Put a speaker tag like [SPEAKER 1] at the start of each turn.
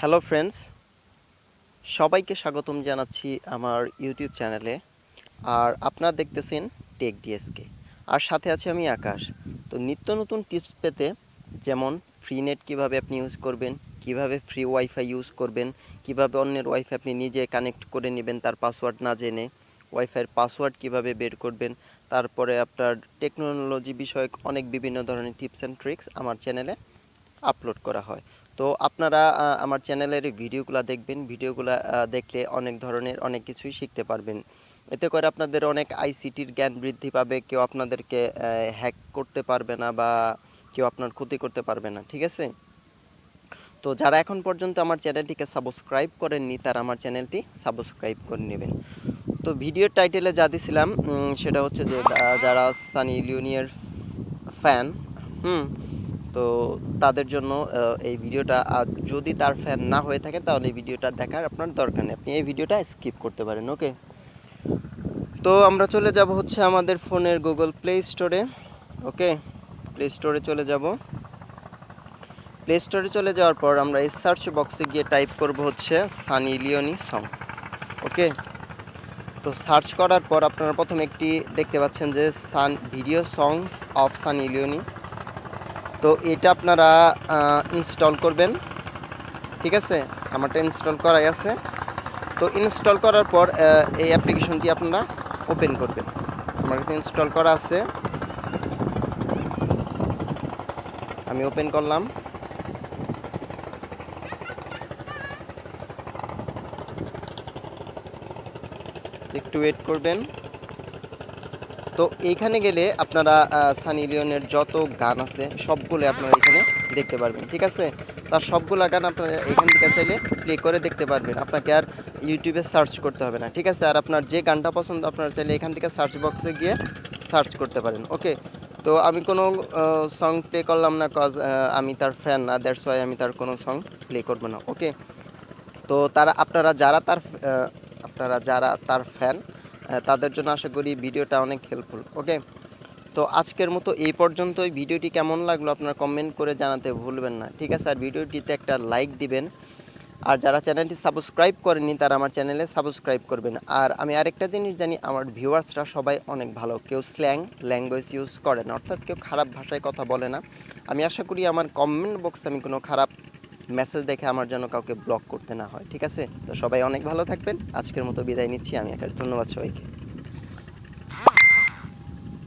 [SPEAKER 1] Hello friends সবাইকে স্বাগতম জানাচ্ছি আমার ইউটিউব চ্যানেলে আর আপনারা দেখতেছেন টেক ডিএসকে আর সাথে আছে আমি আকাশ। তো নিত্য নতুন টিপস পেতে যেমন ফ্রি নেট কীভাবে আপনি ইউজ করবেন, কীভাবে ফ্রি ওয়াইফাই ইউজ করবেন, কীভাবে অন্যের ওয়াইফাই আপনি নিজে কানেক্ট করে নেবেন তার পাসওয়ার্ড না জেনে ওয়াইফাইয়ের পাসওয়ার্ড কীভাবে বের করবেন, তারপরে আপনার টেকনোলজি বিষয়ক অনেক বিভিন্ন ধরনের টিপস অ্যান্ড ট্রিক্স আমার চ্যানেলে আপলোড করা হয়। তো আপনারা আমার চ্যানেলের ভিডিওগুলো দেখবেন। ভিডিওগুলো দেখলে অনেক ধরনের অনেক কিছুই শিখতে পারবেন। এতে করে আপনাদের অনেক আইসিটির জ্ঞান বৃদ্ধি পাবে। কেউ আপনাদেরকে হ্যাক করতে পারবে না বা কেউ আপনার ক্ষতি করতে পারবে না, ঠিক আছে? তো যারা এখন পর্যন্ত আমার চ্যানেলটিকে সাবস্ক্রাইব করেননি, তারা আমার চ্যানেলটি সাবস্ক্রাইব করে নেবেন। তো ভিডিওর টাইটেলে যা দিছিলাম সেটা হচ্ছে যে যারা সানি লিওনিয়ার ফ্যান, হুম তো তাদের জন্য এই ভিডিওটা যদি তার ফ্যান না হয়ে থাকে, তাহলে এই ভিডিওটা দেখার আপনার দরকার নেই। আপনি এই ভিডিওটা স্কিপ করতে পারেন ওকে তো আমরা চলে যাব হচ্ছে আমাদের ফোনের গুগল প্লে স্টোরে ওকে প্লে স্টোরে চলে যাব। প্লে স্টোরে চলে যাওয়ার পর আমরা এই সার্চ বক্সে গিয়ে টাইপ করব হচ্ছে সানি লিওনি সং ওকে তো সার্চ করার পর আপনারা প্রথমে একটি দেখতে পাচ্ছেন যে sun video songs of Sunny Leone তো এটা আপনারা ইনস্টল করবেন। ঠিক আছে? আমারটা ইনস্টল করাই আছে। তো ইনস্টল করার পর এই অ্যাপ্লিকেশনটি আপনারা ওপেন করবেন। আমার কাছে ইনস্টল করা আছে। আমি ওপেন করলাম। একটু ওয়েট করবেন। তো এইখানে গেলে আপনারা সানি লিওনের যত গান আছে, সবগুলো আপনারা এখানে দেখতে পারবেন, ঠিক আছে? তার সবগুলো গান আপনারা এখান থেকে চাইলে প্লে করে দেখতে পারবেন। আপনাকে আর ইউটিউবে সার্চ করতে হবে না, ঠিক আছে? আর আপনার যে গানটা পছন্দ, আপনারা চাইলে এখান থেকে সার্চ বক্সে গিয়ে সার্চ করতে পারেন ওকে তো আমি কোনো সং প্লে করলাম না কজ আমি তার ফ্যান না দ্যাটস ওয়াই আমি তার কোনো সং প্লে করব না ওকে তো তারা, আপনারা যারা তার আপনারা যারা তার ফ্যান তাদের জন্য আশা করি ভিডিওটা অনেক হেল্পফুল ওকে তো আজকের মতো এই পর্যন্তই। ভিডিওটি কেমন লাগল আপনারা কমেন্ট করে জানাতে ভুলবেন না, ঠিক আছে? আর ভিডিওটিতে একটা লাইক দিবেন। আর যারা চ্যানেলটি সাবস্ক্রাইব করেনি তারা আমার চ্যানেলে সাবস্ক্রাইব করবেন। আর আমি আরেকটা জিনিস জানি, আমার ভিউয়ার্সরা সবাই অনেক ভালো। কেউ স্ল্যাং ল্যাঙ্গুয়েজ ইউজ করে না, অর্থাৎ কেউ খারাপ ভাষায় কথা বলে না। আমি আশা করি আমার কমেন্ট বক্সে আমি কোনো খারাপ মেসেজ দেখে আমার জন্য কাউকে ব্লক করতে না হয়, ঠিক আছে? তো সবাই অনেক ভালো থাকবেন। আজকের মতো বিদায় নিচ্ছি, আমি একার ধন্যবাদ সবাইকে।